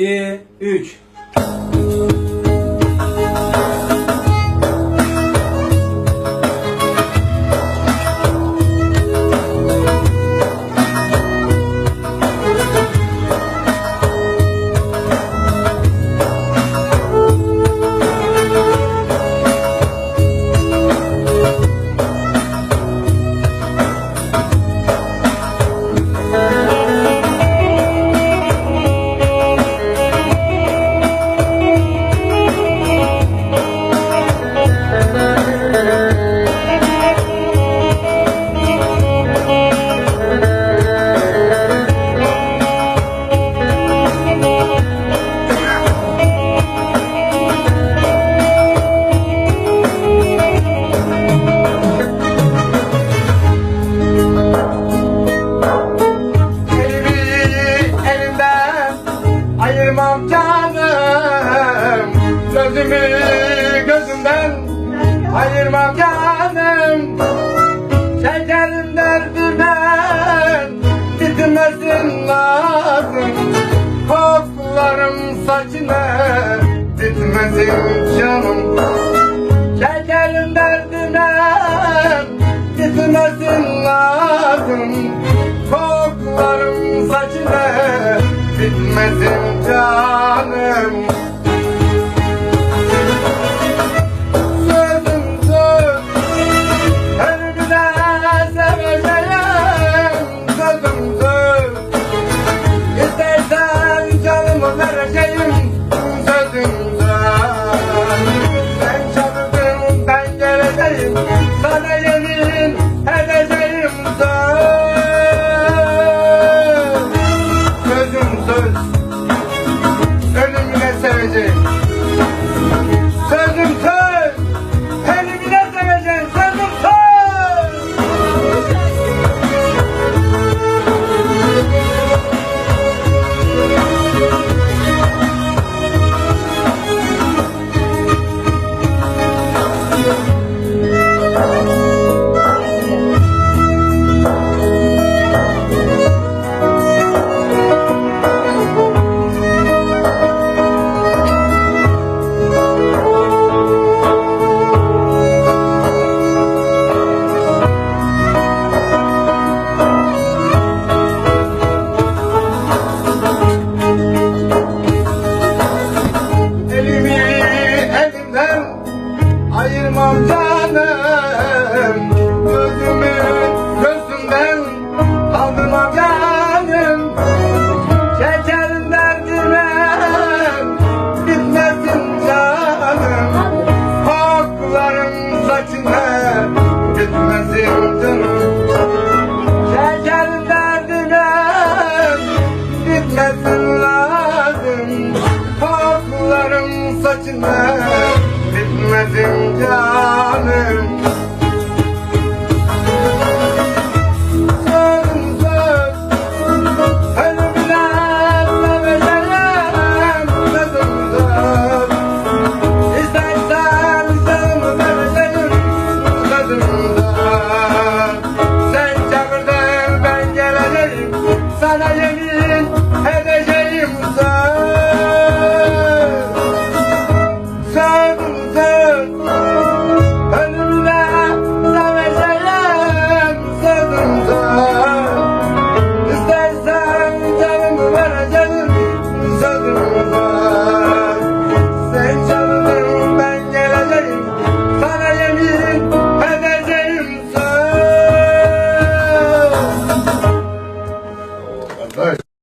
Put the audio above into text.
2, 3. Yüzümü gözümden ayırmam canım. Şekerim derdinden titinmesin lazım Koklarım saçına titmesin canım. Şekerim derdinden titmesin lazım Koklarım saçına titmesin canım. etme Bitmesin canım.